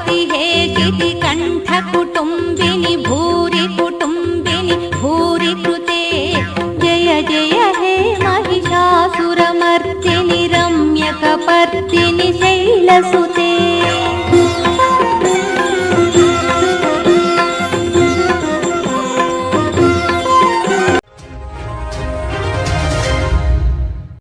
भवति हेकिति कण्ठकुटुम्बिनि भूरि कुटुम्बिनि भूरि कृते जय जय हे महिषासुरमर्तिनि रम्यकपर्तिनि शैलसु